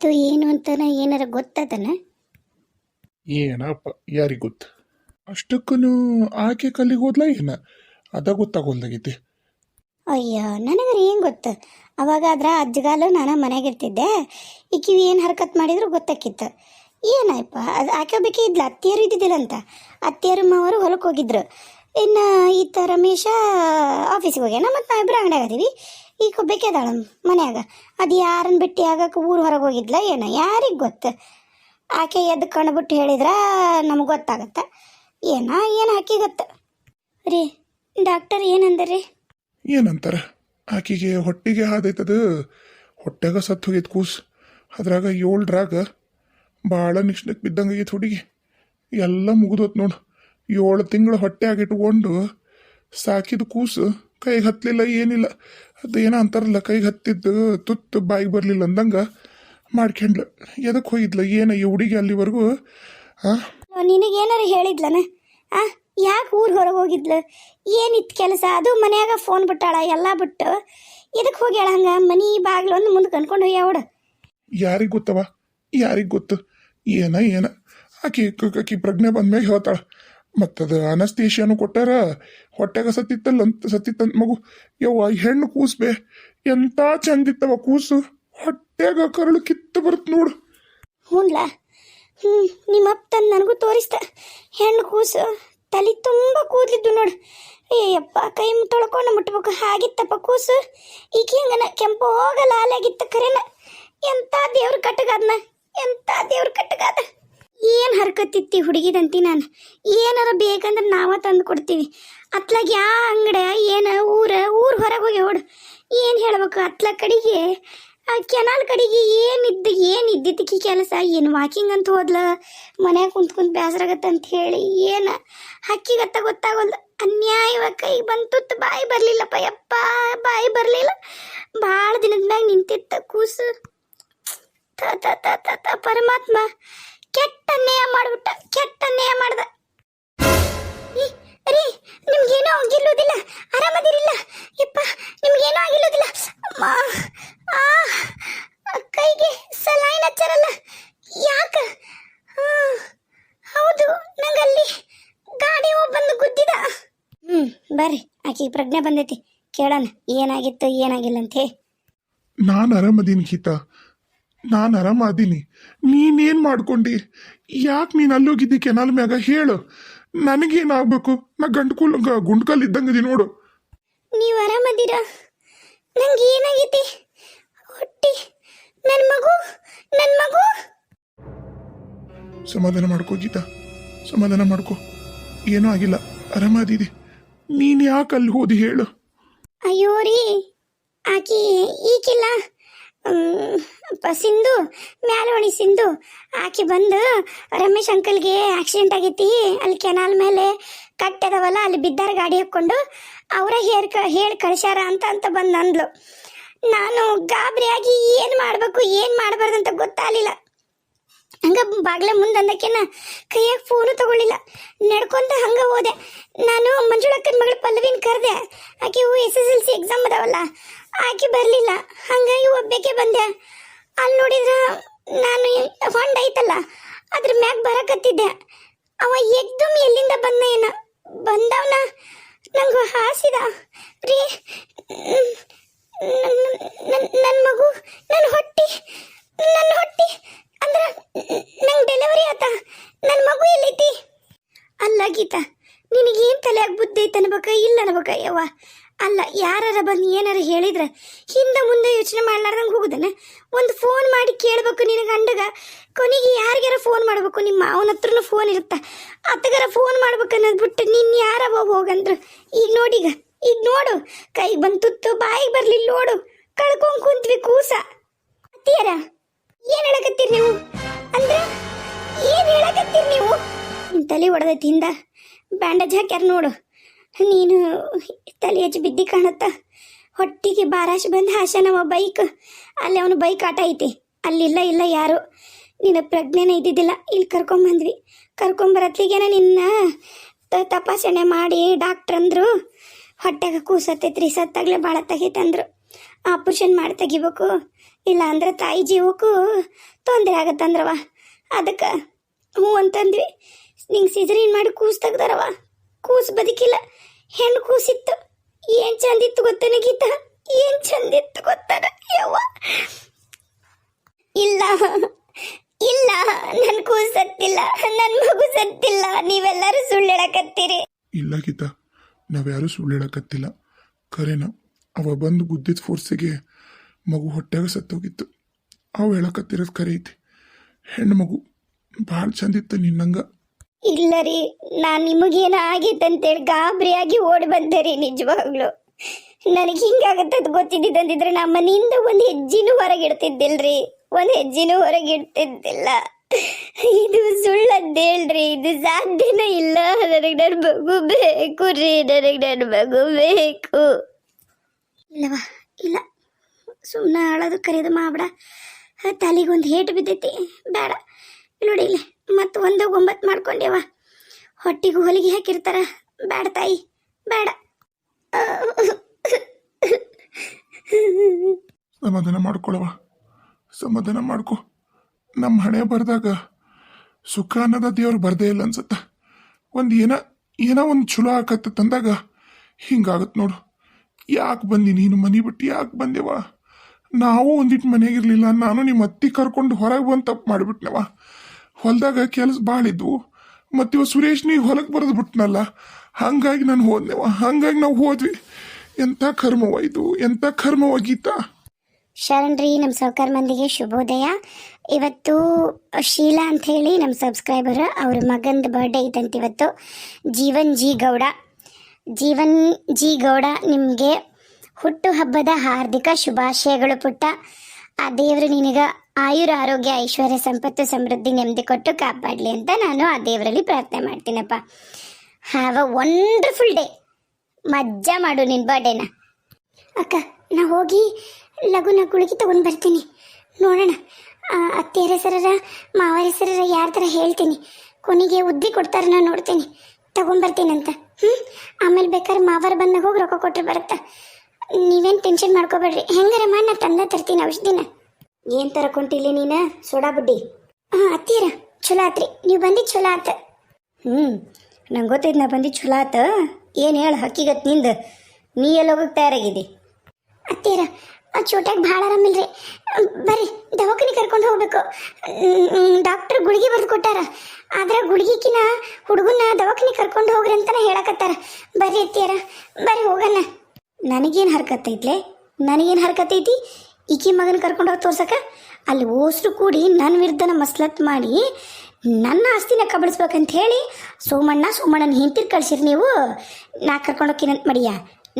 ಏನಾತು ಏನು ಅಂತನ ಏನಾರ ಗೊತ್ತದನ? ಏನಪ್ಪ ಯಾರಿಗೆ ಗೊತ್ತು? ಅಷ್ಟಕ್ಕೂ ಆಕೆ ಕಲ್ಲಿಗೆ ಹೋದ್ಲ ಏನ? ಅದ ಗೊತ್ತಾಗೋಲ್ದಾಗೈತಿ. ಅಯ್ಯೋ ನನಗರ ಏನು ಗೊತ್ತು? ಅವಾಗ ಅದ್ರ ಅಜ್ಜಗಾಲು ನಾನು ಮನೆಗಿರ್ತಿದ್ದೆ. ಈಕಿವಿ ಏನು ಹರಕತ್ ಮಾಡಿದ್ರು ಗೊತ್ತಾಕಿತ್ತು. ಏನಾಯ್ಪ ಅದು ಆಕೆ ಬೇಕೇ ಇದ್ಲ ಅತ್ತಿಯರು ಇದ್ದಿದ್ದಿಲ್ಲ ಅಂತ. ಅತ್ತಿಯರು ಮಾವರು ಹೊಲಕ್ಕೆ ಹೋಗಿದ್ರು. ಇನ್ನು ಈತ ರಮೇಶ ಆಫೀಸಿಗೆ ಹೋಗ್ಯಾನ ಮತ್ತು ನಾವಿಬ್ರು ಅಂಗಡಿಯಾಗ ಅದೀವಿ. ಈಗ ಒಬ್ಬೇಕದಾಳ ಮನ್ಯಾಗ? ಅದು ಯಾರನ್ನ ಭೇಟಿ ಆಗಕ್ಕೆ ಊರು ಹೊರಗೆ ಹೋಗಿದ್ಲ ಏನೋ? ಯಾರಿಗೆ ಗೊತ್ತು? ಆಕೆ ಎದ್ದು ಕಣ್ಬಿಟ್ಟು ಹೇಳಿದ್ರ ನಮಗೆ ಗೊತ್ತಾಗತ್ತೆ. ಏನ? ಏನು ಆಕೆ ಗೊತ್ತ? ರೀ, ಡಾಕ್ಟರ್ ಏನಂದ್ರಿ? ಏನಂತಾರ? ಆಕಿಗೆ ಹೊಟ್ಟಿಗೆ ಆದೈತದ ಹೊಟ್ಟೆಗ ಸತ್ತು ಹೋಗಿದ್ ಕೂಸ್. ಅದ್ರಾಗ ಏಳ್ರಾಗ ಭಾಳ ನಿಕ್ಷಣಕ್ಕೆ ಬಿದ್ದಂಗೆ ಆಗೈತೆ ಹುಡುಗಿ. ಎಲ್ಲ ಮುಗಿದೋತ್ ನೋಡು. ಏಳು ತಿಂಗಳು ಹೊಟ್ಟೆ ಆಗಿಟ್ಕೊಂಡು ಸಾಕಿದ ಕೂಸು. ಕೈಗೆ ಹತ್ತಲಿಲ್ಲ ಏನಿಲ್ಲ. ಅದು ಏನೋ ಅಂತಾರಲ್ಲ ಕೈಗೆ ಹತ್ತಿದ್ದು ತುತ್ತು ಬಾಯಿಗೆ ಬರಲಿಲ್ಲ ಅಂದಂಗೆ ಮಾಡ್ಕೊಂಡ್ಲು. ಎದಕ್ಕೆ ಹೋಗಿದ್ಲ ಏನ ಈ ಹುಡುಗಿ ಅಲ್ಲಿವರೆಗೂ? ನಿನಗೇನಾರು ಹೇಳಿದ್ಲನ? ಆ? ಯಾಕೆ ಊರಿಗೆ ಹೊರಗೆ ಹೋಗಿದ್ಲು? ಏನಿತ್ತು ಕೆಲಸ? ಅದು ಮನ್ಯಾಗ ಫೋನ್ ಬಿಟ್ಟಾಳ ಎಲ್ಲ ಬಿಟ್ಟು. ಇದಕ್ಕೆ ಹೋಗ್ಯಾಳ ಹಂಗ? ಮನಿ ಬಾಗಿಲು ಒಂದು ಮುಂದೆ ಕನ್ಕೊಂಡು ಹೋಗ್ಯಾವಡ ಯಾರಿಗೆ ಗೊತ್ತವ? ಯಾರಿಗೆ ಗೊತ್ತು? ಏನ ಏನ? ಆಕಿ ಆಕಿ ಪ್ರಜ್ಞೆ ಬಂದ್ಮ್ಯಾಗ ಹೇಳ್ತಾಳ. ಮತ್ತದ ಅನಸ್ತೇಶಿಯಾನು ಕೊಟ್ಟಾರ? ಹೊಟ್ಟೆಗ ಸತ್ತಿತ್ತಲ್ಲ ಅಂತ ಸತ್ತಿತ್ತಂತ ಮಗು. ಯವ್ವ ಹೆಣ್ಣು ಕೂಸ್ಬೆ, ಎಂತ ಚಂದಿತ್ತವ ಕೂಸು? ಹೊಟ್ಟೆಗ ಕರಳು ಕಿತ್ತು ಬರುತ್ತ ನೋಡು. ಹ್ಞೂನ್ಲ ಹ್ಞೂ ನಿಮ್ಮಪ್ಪ ತಂದು ನನಗೂ ತೋರಿಸ್ತ. ಹೆಣ್ಣು ಕೂಸು, ತಲೆ ತುಂಬ ಕೂದಲಿದ್ದು ನೋಡು. ಅಯ್ಯಪ್ಪ ಕೈ ತೊಳ್ಕೊಂಡು ಮುಟ್ಬೇಕು. ಹಾಗಿತ್ತಪ್ಪ ಕೂಸು. ಈಗ ಹೆಂಗನ ಕೆಂಪು ಹೋಗಲ್ಲ ಅಲಾಗಿತ್ತ ಕರೆನ. ಎಂಥ ದೇವ್ರ ಕಟ್ಟಗಾದ್ನ? ಎಂಥ ದೇವ್ರ ಕಟ್ಟಗಾದ? ಏನು ಹರ್ಕತ್ತಿತ್ತಿ ಹುಡುಗಿದಂತಿ ನಾನು? ಏನಾರ ಬೇಕಂದ್ರೆ ನಾವ ತಂದು ಕೊಡ್ತೀವಿ. ಅತ್ಲಾಗ ಯಾ ಅಂಗಡ, ಏನ ಊರ, ಊರು ಹೊರಗೆ ಹೋಗಿ ಹೊಡು. ಏನು ಹೇಳ್ಬೇಕು? ಅತ್ಲ ಕಡೆಗೆ ಕೆನಾಲ್ ಕಡೆಗೆ ಏನಿದ್ದು ಏನು ಕೆಲಸ? ಏನು ವಾಕಿಂಗ್ ಅಂತ ಹೋದ್ಲ? ಮನ್ಯಾಗ ಕುಂತ್ ಕುಂತ್ ಬೇಸರಾಗತ್ತ ಅಂತ ಹೇಳಿ ಏನು? ಹಕ್ಕಿಗತ್ತ ಗೊತ್ತಾಗೋಲ್ದು. ಅನ್ಯಾಯವ ಕೈ ಬಂತು ಬಾಯಿ ಬರಲಿಲ್ಲಪ್ಪ, ಯಪ್ಪ, ಬಾಯಿ ಬರಲಿಲ್ಲ. ಭಾಳ ದಿನದ ಮ್ಯಾಗ ನಿಂತಿತ್ತ ಕೂಸು. ತ ತ ತ ತ, ಪರಮಾತ್ಮ. ಕೆಟ್ಟ ನ್ಯಾಯ ಮಾಡ್ಬಿಟ್ಟ ಕೆಟ್ಟ ನ್ಯಾಯ ಮಾಡ್ದ. ರೀ, ನಿಮ್ಗೇನೋ ಆಗಿಲ್ಲೋದಿಲ್ಲ? ಆರಾಮದಿರಿಲ್ಲ? ಯಪ್ಪ ನಿಮ್ಗೇನೋ ಆಗಿಲ್ಲೋದಿಲ್ಲ? ಕೈಗೆ ಸಲಾಯಿನ ಹಚ್ಚಾರಲ್ಲ? ಯಾಕ? ಹೌದು ನಂಗಲ್ಲಿ ಗಾಡಿ ಬಂದು ಗುದ್ದಿದ. ಹ್ಮ್ ಬರ್ರಿ ಆಕೆಗೆ ಪ್ರಜ್ಞೆ ಬಂದೈತಿ. ಕೇಳೋಣ ಏನಾಗಿತ್ತು ಏನಾಗಿಲ್ಲ ಅಂತ ನಾನು ಆರಾಮದೀನಿ ಗೀತಾ ನಾನು ಆರಾಮದೀನಿ ನೀನೇನು ಮಾಡ್ಕೊಂಡಿ? ಯಾಕೆ ನೀನು ಅಲ್ಲೋಗಿದ್ದಿ ಕೆನಾಲ್ ಮ್ಯಾಗ? ಹೇಳು. ನನಗೇನಾಗಬೇಕು? ನಾ ಗಂಟ್ಕುಲ್ ಗುಂಡ್ಕಲ್ ಇದ್ದಂಗದಿ ನೋಡು. ನೀವು ಆರಾಮದ್ದೀರ ನಂಗೆ ಏನಾಗೈತಿ? ಹೊಟ್ಟಿ. ನನ್ನ ಮಗು? ನನ್ನ ಮಗು? ಸಮಾಧಾನ ಮಾಡ್ಕೋ ಗೀತಾ. ಸಮಾಧಾನ ಮಾಡ್ಕೋ. ಏನೂ ಆಗಿಲ್ಲ. ಆರಾಮದಿದೆ ನೀನು ಯಾಕೆ ಅಲ್ಲಿ ಹೋದಿ ಹೇಳು. ಅಯ್ಯೋ ರೀ. ಆಕಿ ಪ- ಸಿಂಧು, ಮ್ಯಾಲೋಣಿ ಸಿಂಧು. ಆಕಿ ಬಂದು ರಮೇಶ್ ಅಂಕಲ್ಗೆ ಆಕ್ಸಿಡೆಂಟ್ ಆಗೈತಿ. ಅಲ್ಲಿ ಕೆನಾಲ್ ಮೇಲೆ ಕಟ್ಟದವಲ್ಲ ಅಲ್ಲಿ ಬಿದ್ದಾರ ಗಾಡಿ ಹಾಕ್ಕೊಂಡು ಅವರ ಹೇರ್ ಹೇಳಿ ಕಳ್ಸ್ಯಾರ ಅಂತ ಅಂತ ಬಂದು ಅಂದ್ಲು. ನಾನು ಗಾಬರಿಯಾಗಿ ಏನು ಮಾಡಬೇಕು, ಏನು ಮಾಡಬಾರ್ದು ಅಂತ ಗೊತ್ತಾಗಲಿಲ್ಲ. ಹಂಗ ಬಾಗ್ಲ ಮುಂದೆ ಅಂದಕ್ಕೆನ ಕೈಯಾಗ ಫೋನು ತಗೊಳ್ಳಿಲ್ಲ. ನಡ್ಕೊಂತ ಹಂಗ ಹೋದೆ. ನಾನು ಮಂಜುಳಕ್ಕನ ಮಗಳ ಪಲ್ಲವಿನ ಕರೆದೆ. ಆಕೆ S S L C exam ಅದಾವಲ್ಲ ಆಕೆ ಬರಲಿಲ್ಲ. ಹಂಗಾಗಿ ಒಬ್ಬಕ್ಕೆ ಬಂದೆ. ಅಲ್ಲಿ ನೋಡಿದ್ರ ನಾನು ಹೊಂಡ ಐತಲ್ಲ, ಅದ್ರ ಮ್ಯಾಗ ಬರಕತ್ತಿದ್ದೆ. ಅವ ಎಕ್ದಮ್ ಎಲ್ಲಿಂದ ಬಂದ ಏನ? ಬಂದವನ ನಂಗೆ ಹಾಸಿದ. ರೀ ನನ್ನ ಮಗು ನನ್ನ ಹೊಟ್ಟಿ ನನ್ನ ಹೊಟ್ಟಿ ಅಂದ್ರೆ ನಂಗೆ ಡೆಲಿವರಿ ಆತ. ನನ್ನ ಮಗು ಎಲ್ಲೈತಿ? ಅಲ್ಲ ಗೀತಾ, ನಿನಗೇನು ತಲೆಯಾಗ ಬುದ್ಧಿ ಐತೆ ಅನ್ಬೇಕ ಇಲ್ಲ ಅನ್ಬೇಕ ಯವ್ವ? ಅಲ್ಲ, ಯಾರಾರ ಬಂದು ಏನಾರ ಹೇಳಿದ್ರೆ ಹಿಂದೆ ಮುಂದೆ ಯೋಚನೆ ಮಾಡ್ಲಾರ್ದಂಗೆ ಹೋಗುದನ? ಒಂದು ಫೋನ್ ಮಾಡಿ ಕೇಳಬೇಕು ನಿನ್ನ ಗಂಡಗ ಕೊನೆಗೆ ಯಾರಿಗಾರ ಫೋನ್ ಮಾಡಬೇಕು? ನಿಮ್ಮ ಮಾವನ ಹತ್ರನು ಫೋನ್ ಇರುತ್ತ? ಅತ್ತಗಾರ ಫೋನ್ ಮಾಡ್ಬೇಕು ಅನ್ನೋದು ಬಿಟ್ಟು ನಿನ್ನ ಯಾರ ಹೋಗಂದ್ರು? ಈಗ ನೋಡೀಗ ಈಗ ನೋಡು. ಕೈಗೆ ಬಂದು ತುತ್ತು ಬಾಯಿಗೆ ಬರ್ಲಿಲ್ಲ ನೋಡು. ಕಳ್ಕೊಂಡ್ ಕುಂತ್ವಿ ಕೂಸ. ಅತ್ತಿಯರ, ಏನ್ ಹೇಳಕತ್ತೀರಿ ನೀವು? ಅಂದ್ರೆ, ಏನ್ ಹೇಳಕತ್ತೀರಿ ನೀವು? ನಿನ್ ತಲೆ ಹೊಡೆದೈತಿ ಹಿಂದ. ಬ್ಯಾಂಡೇಜ್ ಹಾಕ್ಯಾರ ನೋಡು. ನೀನು ತಲೆ ಹಚ್ಚಿ ಬಿದ್ದಿ ಕಾಣತ್ತ? ಹೊಟ್ಟಿಗೆ ಬಾರಾಶ್ ಬಂದು ನಮ್ಮ ಬೈಕ್. ಅಲ್ಲಿ ಅವನು ಬೈಕ್ ಆಟ ಐತಿ. ಅಲ್ಲಿಲ್ಲ, ಇಲ್ಲ ಯಾರು? ನಿನ್ನ ಪ್ರಜ್ಞೆನೇ ಇದ್ದಿದ್ದಿಲ್ಲ. ಇಲ್ಲಿ ಕರ್ಕೊಂಬಂದ್ವಿ ಕರ್ಕೊಂಬರತ್ಲಿಗೇನ ನಿನ್ನ ತಪಾಸಣೆ ಮಾಡಿ ಡಾಕ್ಟ್ರ್ ಅಂದ್ರು. ಹೊಟ್ಟೆಗೆ ಕೂಸತ್ತೈತ್ರಿ ಸತ್ತಾಗ್ಲೇ ಭಾಳ ತೆಗಿತಂದ್ರು. ಆಪರೇಷನ್ ಮಾಡಿ ತೆಗಿಬೇಕು. ಇಲ್ಲ ಅಂದ್ರೆ ತಾಯಿ ಜೀವಕ್ಕೂ ತೊಂದರೆ ಆಗತ್ತಂದ್ರವ ಅದಕ್ಕೆ ಹ್ಞೂ ಅಂತಂದ್ವಿ. ನಿಂಗೆ ಸಿಜರಿನ್ ಮಾಡಿ ಕೂಸು ತೆಗ್ದಾರವ ಕೂಸು ಬದುಕಿಲ್ಲ. ಹೆಣ್ಣು ಕೂಸಿತ್ತು. ಏನ್ ಚಂದಿತ್ತು ಗೊತ್ತೇನೆ ಗೀತಾ ಏನ್ ಚಂದಿತ್ತು ಗೊತ್ತಾನ ಯವ್ವ? ಇಲ್ಲ ಇಲ್ಲ ನನ್ನ ಕೂಸು ಸತ್ತಿಲ್ಲ ನನ್ನ ಮಗು ಸತ್ತಿಲ್ಲ. ನೀವೆಲ್ಲರೂ ಸುಳ್ಳು ಹೇಳಕತ್ತೀರಿ ಇಲ್ಲ ಗೀತಾ, ನಾವ್ಯಾರೂ ಸುಳ್ಳು ಹೇಳಕತ್ತಿಲ್ಲ ಕರೆನ, ಅವ ಬಂದು ಗುದ್ದಿದ ಫೋರ್ಸಿಗೆ ಮಗು ಹೊಟ್ಟೆಗೆ ಸತ್ತೋಗಿತ್ತು. ಅವು ಹೇಳಕತ್ತಿರೋದು ಕರೆ ಐತಿ ಹೆಣ್ಣು ಮಗು, ಭಾಳ ಚಂದಿತ್ತು ನಿನ್ನಂಗ. ಇಲ್ಲ ರೀ, ನಾನು ನಿಮಗೇನ ಆಗೈತಂತೇಳಿ ಗಾಬರಿಯಾಗಿ ಓಡಿ ಬಂದೆ ರೀ ನಿಜವಾಗ್ಲು. ನನಗೆ ಹಿಂಗಾಗತ್ತದ ಗೊತ್ತಿದ್ದಿದ್ದಂದಿದ್ರೆ ನಮ್ಮ ಮನೆಯಿಂದ ಒಂದು ಹೆಜ್ಜಿನೂ ಹೊರಗಿಡ್ತಿದ್ದಿಲ್ರಿ ಒಂದು ಹೆಜ್ಜಿನೂ ಹೊರಗಿಡ್ತಿದ್ದಿಲ್ಲ ಇದು ಸುಳ್ಳದ್ದೇಳ್ರಿ, ಇದು ಸಾಧ್ಯನೇ ಇಲ್ಲ. ನನಗೆ ನನ್ನ ಮಗು ಬೇಕು ರೀ, ನನಗೆ ನನ್ನ ಮಗು ಬೇಕು. ಇಲ್ಲವಾ ಇಲ್ಲ. ಸುಮ್ಮನೆ ಅಳೋದು ಕರೆಯೋದು ಮಾಡ್ಬೇಡ. ತಲೆಗೊಂದು ಹೇಟು ಬಿದ್ದೈತಿ, ಬೇಡ. ನೋಡಿ ಇಲ್ಲಿ, ಮತ್ತು ಒಂದು ಒಂಬತ್ತು ಮಾಡ್ಕೊಂಡೇವ ಹೊಟ್ಟಿಗೆ ಹೊಲಿಗೆ ಹಾಕಿರ್ತಾರ. ಬೇಡ ತಾಯಿ ಬೇಡ ಸಮಾಧಾನ ಮಾಡ್ಕೊಳವ ಸಮಾಧಾನ ಮಾಡ್ಕೊ. ನಮ್ಮ ಹಣೆ ಬರೆದಾಗ ಸುಖ ಅನ್ನೋದ ದೇವ್ರು ಬರ್ದೇ ಇಲ್ಲ ಅನ್ಸತ್ತ. ಒಂದು ಏನ, ಏನೋ ಒಂದು ಚಲೋ ಆಕತ್ತ ತಂದಾಗ ಹಿಂಗಾಗತ್ತೆ ನೋಡು. ಯಾಕೆ ಬಂದಿ ನೀನು ಮನೆ ಬಿಟ್ಟು, ಯಾಕೆ ಬಂದೆವ ನಾವು ಒಂದಿಟ್ಟು ಮನೆಗಿರ್ಲಿಲ್ಲ ನಾನು ನಿಮ್ಮ ಅತ್ತಿ ಕರ್ಕೊಂಡು ಹೊರಗೆ ಬಂದು ತಪ್ಪು ಮಾಡಿಬಿಟ್ನವ ಹೊಲದಾಗ ಕೆಲಸ ಭಾಳ ಇದ್ವು. ಮತ್ತು ಸುರೇಶ್ ನೀ ಹೊಲಕ್ಕೆ ಬರೆದು ಬಿಟ್ನಲ್ಲ, ಹಂಗಾಗಿ ನಾನು ಹೋದ್ನೆವ, ಹಂಗಾಗಿ ನಾವು ಹೋದ್ವಿ. ಎಂಥ ಕರ್ಮವ ಇದು ಎಂಥ ಕರ್ಮವ ಗೀತಾ? ಶರಣ್ರಿ ನಮ್ಮ ಸೌಕರ್ ಮಂದಿಗೆ ಶುಭೋದಯ. ಇವತ್ತು ಶೀಲಾ ಅಂತ ಹೇಳಿ ನಮ್ಮ ಸಬ್ಸ್ಕ್ರೈಬರ್, ಅವ್ರ ಮಗಂದು ಬರ್ಡೇ ಇದ್ದಂತ ಇವತ್ತು. ಜೀವನ್ ಜಿ ಗೌಡ. ಜೀವನ್ ಜಿ ಗೌಡ ನಿಮಗೆ ಹುಟ್ಟು ಹಬ್ಬದ ಹಾರ್ದಿಕ ಶುಭಾಶಯಗಳು ಪುಟ್ಟ. ಆ ದೇವರು ನಿನಗ ಆಯುರ ಆರೋಗ್ಯ, ಐಶ್ವರ್ಯ, ಸಂಪತ್ತು, ಸಮೃದ್ಧಿ ನೆಮ್ಮದಿ ಕೊಟ್ಟು ಕಾಪಾಡಲಿ ಅಂತ ನಾನು ಆ ದೇವರಲ್ಲಿ ಪ್ರಾರ್ಥನೆ ಮಾಡ್ತೀನಪ್ಪ. ಹ್ಯಾವ್ ಅ ವಂಡರ್ಫುಲ್ ಡೇ ಮಜ್ಜಾ ಮಾಡು ನಿನ್ನ ಬರ್ಡೇನ ಅಕ್ಕ, ನಾ ಹೋಗಿ ಲಘುನ ಗುಳಿಗೆ ತಗೊಂಡು ಬರ್ತೀನಿ. ನೋಡೋಣ. ಅತ್ತೆಯರ ಹೆಸರರ, ಮಾವರ ಹೆಸರರ ಯಾರ ಥರ ಹೇಳ್ತೀನಿ. ಕೊನೆಗೆ ಉದ್ದಿ ಕೊಡ್ತಾರೆ ನಾನು ನೋಡ್ತೀನಿ. ತಗೊಂಬರ್ತೀನಂತ ಹ್ಞೂ ಆಮೇಲೆ ಬೇಕಾದ್ರೆ ಮಾವರ ಬಂದಾಗ ಹೋಗಿ ರೊಕ್ಕ ಕೊಟ್ಟರೆ ಬರುತ್ತಾ. ನೀವೇನು ಟೆನ್ಷನ್ ಮಾಡ್ಕೋಬೇಡ್ರಿ. ಹೆಂಗಾರ ಮಾಡಿ ನಾ ತಂದ ತರ್ತೀನಿ ಔಷಧಿನ. ಏನು ತರಕೊಂಟಿಲ್ಲಿ ನೀನು? ಸೋಡಾ ಬುಡ್ಡಿ. ಹಾಂ ಅತ್ತೀರ ಚಲೋ ಆತ್ರಿ. ನೀವು ಬಂದಿದ್ದು ಚಲೋ ಆತ. ಹ್ಞೂ ನಂಗೆ ಗೊತ್ತೈತೆ ನಾ ಬಂದಿದ್ದು ಚಲೋ ಆತ. ಏನು ಹೇಳ ಹಕ್ಕಿಗತ್ ನಿಂದು? ನೀ ಎಲ್ಲಿ ಹೋಗಕ್ಕೆ ತಯಾರಾಗಿದ್ದಿ? ಅತ್ತೀರ ಆ ಚೋಟ್ಯಾಗ ಭಾಳ ಆರಾಮಿಲ್ರಿ ಬರ್ರಿ ದವಾಖಾನೆ ಕರ್ಕೊಂಡು ಹೋಗ್ಬೇಕು. ಡಾಕ್ಟರ್ ಗುಳಿಗೆ ಬರೆದು ಕೊಟ್ಟಾರ. ಆದ್ರೆ ಗುಳಿಗಿಕಿನ ಹುಡುಗನ ದವಾಖಾನೆ ಕರ್ಕೊಂಡು ಹೋಗ್ರಿ ಅಂತಾನೆ ಹೇಳಕತ್ತಾರ. ಬರ್ರಿ ಅತ್ತೀರ ಬರ್ರಿ ಹೋಗಣ. ನನಗೇನು ಹರ್ಕತ್ತೈತ್ಲೆ? ನನಗೇನು ಹರ್ಕತ್ತೈತಿ? ಈಕಿ ಮಗನ ಕರ್ಕೊಂಡು ಹೋಗಿ ತೋರ್ಸಕ ಅಲ್ಲಿ ಓಸ್ರು ಕೂಡಿ ನನ್ನ ವಿರುದ್ಧನ ಮಸ್ಲತ್ ಮಾಡಿ ನನ್ನ ಆಸ್ತಿನ ಕಬಳಿಸ್ಬೇಕಂತ ಹೇಳಿ ಸೋಮಣ್ಣ, ಸೋಮಣ್ಣನ ಹಿಂತಿರ್ ಕಳ್ಸಿರಿ ನೀವು? ನಾ ಕರ್ಕೊಂಡು ಹೋಗ್ತೀನಂತ ಮಡಿಯ.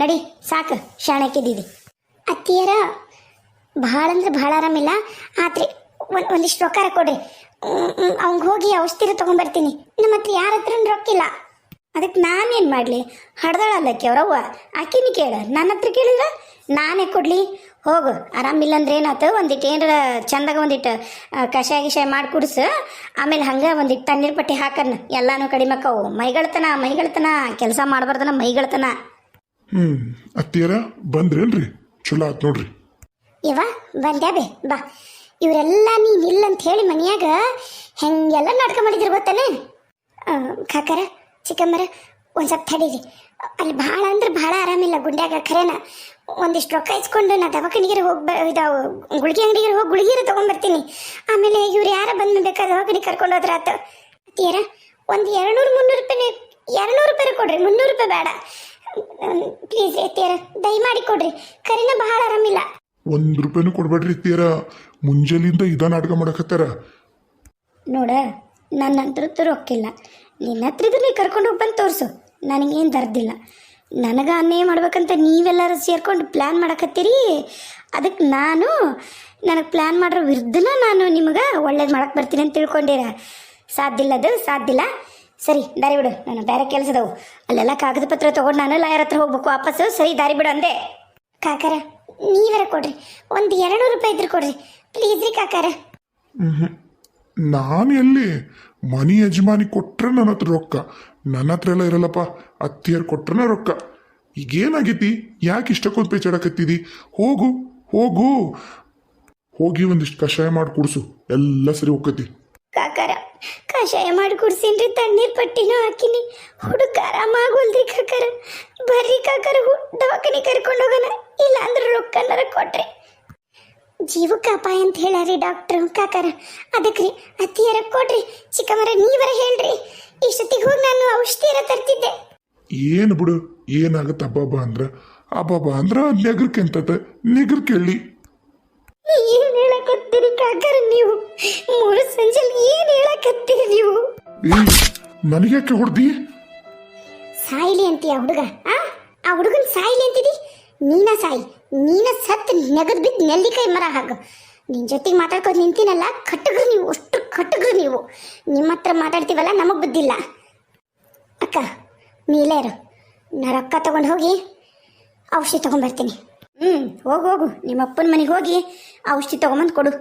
ನಡಿ, ಸಾಕು ಶಾಣಕ್ಕಿದ್ದೀವಿ ಅತ್ತಿಯರ ಭಾಳ ಅಂದ್ರೆ ಭಾಳ ಆರಾಮಿಲ್ಲ ಆತ್ರಿ, ಒಂದು ಒಂದಿಷ್ಟು ರೊಕ್ಕ ಕೊಡ್ರಿ. ಅವ್ಗೆ ಹೋಗಿ ಔಷಧಿ ತೊಗೊಂಬರ್ತೀನಿ ನಮ್ಮ ಹತ್ರ ಯಾರ ಹತ್ರ ರೊಕ್ಕಿಲ್ಲ ಅದಕ್ಕೆ ನಾನೇನು ಮಾಡಲಿ? ಹಡ್ದಾಳಲ್ಲಕ್ಕೆ ಅವ್ರವ್ವ ಆಕಿನ ಕೇಳ. ನನ್ನ ಹತ್ರ ಕೇಳಿದ್ರೆ? ನಾನೇ ಕೊಡ್ಲಿ. ಹೋಗು. ಆರಾಮಿಲ್ಲ ಅಂದ್ರೆ ಏನಾಯ್ತು ಒಂದಿಟ್ಟು ಏನಾರ ಚಂದಾಗ ಒಂದಿಟ್ಟು ಕಷಾಯ ಗಿಷಾಯ ಮಾಡಿ ಕುಡಿಸು ಆಮೇಲೆ ಹಂಗೆ ಒಂದಿಟ್ಟು ತಣ್ಣೀರು ಪಟ್ಟಿ ಹಾಕನ್ನ ಎಲ್ಲಾನು ಕಡಿಮೆ ಅಕ್ಕವು. ಮೈಗಳತನ ಮೈಗಳತನ. ಕೆಲಸ ಮಾಡಬಾರ್ದನ ಮೈಗಳತನ. ಹ್ಞೂ ಅತ್ತಿಯರ ಬಂದ್ರೇನ್ರಿ? ಚಲೋ ಆತ್ ನೋಡ್ರಿ. ಇವ ಬಂದ್ಯಾಬೆ ಬಾ. ಇವರೆಲ್ಲ ನೀವಿಲ್ಲ ಇಲ್ಲ ಅಂತ ಹೇಳಿ ಮನೆಯಾಗ ಹೆಂಗೆಲ್ಲ ನಾಟಕ ಮಾಡಿದ್ರು ಗೊತ್ತಾನೆ? ಕಾಕರ ಚಿಕ್ಕಮ್ಮರ ಒಂದು ಸ್ವಲ್ಪ ತಡೀರಿ ಅಲ್ಲಿ ಭಾಳ ಅಂದ್ರೆ ಭಾಳ ಆರಾಮಿಲ್ಲ ಗುಂಡ್ಯಾಗ ಖರೇನ? ಒಂದಿಷ್ಟು ರೊಕ್ಕ ಇಸ್ಕೊಂಡು ನಾ ದವಾಖಾನಿಗೆ ಹೋಗಿ ಇದು ಗುಳಿಗೆ ಅಂಗಡಿಗೆ ಹೋಗಿ ಗುಳಿಗೆರ ತೊಗೊಂಡ್ಬರ್ತೀನಿ ಆಮೇಲೆ ಇವ್ರು ಯಾರ ಬಂದು ಬೇಕಾದ್ರೆ ದವಾಖಾನಿಗೆ ಕರ್ಕೊಂಡು ಹೋದ್ರ ಆತು. ತೀರ ಒಂದು ಎರಡ್ನೂರು ಮುನ್ನೂರು ರೂಪಾಯಿ ಎರಡ್ನೂರು ರೂಪಾಯಿ ಕೊಡ್ರಿ ಮುನ್ನೂರು ರೂಪಾಯಿ ಬೇಡ. ಪ್ಲೀಸ್ ತೀರ ದಯಮಾಡಿ ಕೊಡ್ರಿ. ಕರಿನ ಭಾಳ ಆರಾಮಿಲ್ಲ ಒಂದು ರೂಪಾಯಿನೂ ಕೊಡ್ಬೇಡ್ರಿ ಅತ್ತಿಯರ. ಮುಂಜಾಲಿಂದ ಇದ ನಾಟಕ ಮಾಡಕತ್ತಾರ. ನೋಡ ನನ್ನ ಹತ್ರ ರೊಕ್ಕಿಲ್ಲ. ನಿನ್ನ ಹತ್ರ ಇದ್ರೆ ನೀ ಕರ್ಕೊಂಡು ಹೋಗಿ ಬಂದು ತೋರಿಸು. ನನಗೇನು ದರ್ದಿಲ್ಲ. ನನಗೆ ಅನ್ಯಾಯ ಮಾಡ್ಬೇಕಂತ ನೀವೆಲ್ಲರೂ ಸೇರ್ಕೊಂಡು ಪ್ಲ್ಯಾನ್ ಮಾಡಕತ್ತೀರಿ? ಅದಕ್ಕೆ ನಾನು, ನನಗೆ ಪ್ಲ್ಯಾನ್ ಮಾಡೋ ವಿರುದ್ಧನ ನಾನು ನಿಮಗೆ ಒಳ್ಳೇದು ಮಾಡಕ್ಕೆ ಬರ್ತೀನಿ ಅಂತ ತಿಳ್ಕೊಂಡಿರ. ಸಾಧ್ಯ ಇಲ್ಲ ಅದು, ಸಾಧ್ಯ ಇಲ್ಲ. ಸರಿ, ದಾರಿ ಬಿಡು. ನಾನು ಬೇರೆ ಕೆಲಸದವು. ಅಲ್ಲೆಲ್ಲ ಕಾಗದ ಪತ್ರ ತೊಗೊಂಡು ನಾನು ಲಾಯರ್ ಹತ್ರ ಹೋಗ್ಬೇಕು. ವಾಪಸ್ಸು. ಸರಿ, ದಾರಿ ಬಿಡು ಅಂದೆ. ಕಾಕರ, ನೀವರ ಕೊಡ್ರಿ. ಒಂದು ಎರಡು ರೂಪಾಯಿ ಇದ್ರೆ ಕೊಡ್ರಿ. ಪ್ಲೀಸ್ ರೀ ಕಾಕರ. ನಾನು ಎಲ್ಲಿ? ಮನಿ ಯಜಮಾನಿ ಕೊಟ್ರೆ ನನ್ನ ಹತ್ರ ರೊಕ್ಕ. ನನ್ನ ಹತ್ರ ಎಲ್ಲ ಇರಲ್ಲಪ್ಪ. ಅತ್ತಿಯರ್ ಕೊಟ್ರನ ರೊಕ್ಕ. ಈಗೇನಾಗೈತಿ? ಯಾಕೆ ಇಷ್ಟಕ್ಕೊಂದು ಪೇಚಾಡಕತ್ತಿದಿ ಹೋಗು ಹೋಗು. ಹೋಗಿ ಒಂದಿಷ್ಟು ಕಷಾಯ ಮಾಡಿ ಕುಡ್ಸು. ಎಲ್ಲ ಸರಿ ಹೋಗತಿ ಕಾಕಾರ, ಕಷಾಯ ಮಾಡಿ ಕುಡ್ಸಿನ್ರಿ, ತಣ್ಣೀರ್ ಪಟ್ಟಿನ ಹಾಕಿನಿ. ಹುಡುಗ ಆರಾಮಾಗೋಲ್ರಿ ಕಾಕಾರ. ಬರ್ರಿ ಕಾಕಾರ ದವಾಖಾನೆ ಕರ್ಕೊಂಡು ಹೋಗೋಣ. ಇಲ್ಲ ಅಂದ್ರೆ ರೊಕ್ಕನಾರ ಕೊಟ್ರಿ. ಜೀವಕ್ಕೆ ಅಪಾಯ ಅಂತ ಹೇಳಾರಿ ಡಾಕ್ಟ್ರು. ಕಾಕಾರ ಅದಕ್ಕೆ ರೀ ಅತ್ತಿಯರ ಕೊಡ್ರಿ ಚಿಕ್ಕಮರ, ನೀವರ ಹೇಳ್ರಿ. ಇಷ್ಟೊತ್ತಿಗೆ ಹೋಗಿ ನಾನು ಔಷಧಿಯರ ತರ್ತಿದ್ದೆ. ಏನು ಬಿಡು ಏನಾಗುತ್ತೆ ಅಬ್ಬಬ್ಬ ಅಂದ್ರ? ಅಬ್ಬಬ್ಬ ಅಂದ್ರ ನೆಗರ್ಕೆ ಅಂತದ ನೆಗರ್ ಕೇಳಿ ಏನ್ ಹೇಳಕತ್ತೀರಿ ಕಾಕರ ನೀವು? ಮೂರು ಸಂಜೆ ಏನ್ ಹೇಳಕತ್ತೀರಿ ನೀವು? ನನಗೆ ಯಾಕೆ ಹೊಡ್ದಿ? ಸಾಯ್ಲಿ ಅಂತೀಯ ಹುಡುಗ ಆ? ಆ ಹುಡುಗನ್ ಸಾಯ್ಲಿ ಅಂತಿದಿ? ನೀನ ಸಾಯಿ ನೀನ ಸತ್ ನೆಗದ್ ಬಿದ್ದ ನೆಲ್ಲಿಕಾಯಿ ಮರ ಹಾಗ. ನಿನ್ ಜೊತೆಗೆ ಮಾತಾಡ್ಕೊಂಡು ನಿಂತೀನಲ್ಲ, ಕಟ್ಟಗ್ರು ನೀವು, ಅಷ್ಟು ಕಟ್ಟಗ್ರು ನೀವು. ನಿಮ್ಮ ಹತ್ರ ಮಾತಾಡ್ತೀವಲ್ಲ, ನಮಗೆ ಬುದ್ಧಿಲ್ಲ ಅಕ್ಕ ನೀಲೇ ಇರು. ನಾ ರೊಕ್ಕ ತಗೊಂಡು ಹೋಗಿ ಔಷಧಿ ತೊಗೊಂಬರ್ತೀನಿ ಹ್ಞೂ ಹೋಗು ಹೋಗು. ನಿಮ್ಮ ಅಪ್ಪನ ಮನೆಗೆ ಹೋಗಿ ಔಷಧಿ ತೊಗೊಂಬಂದು ಕೊಡು.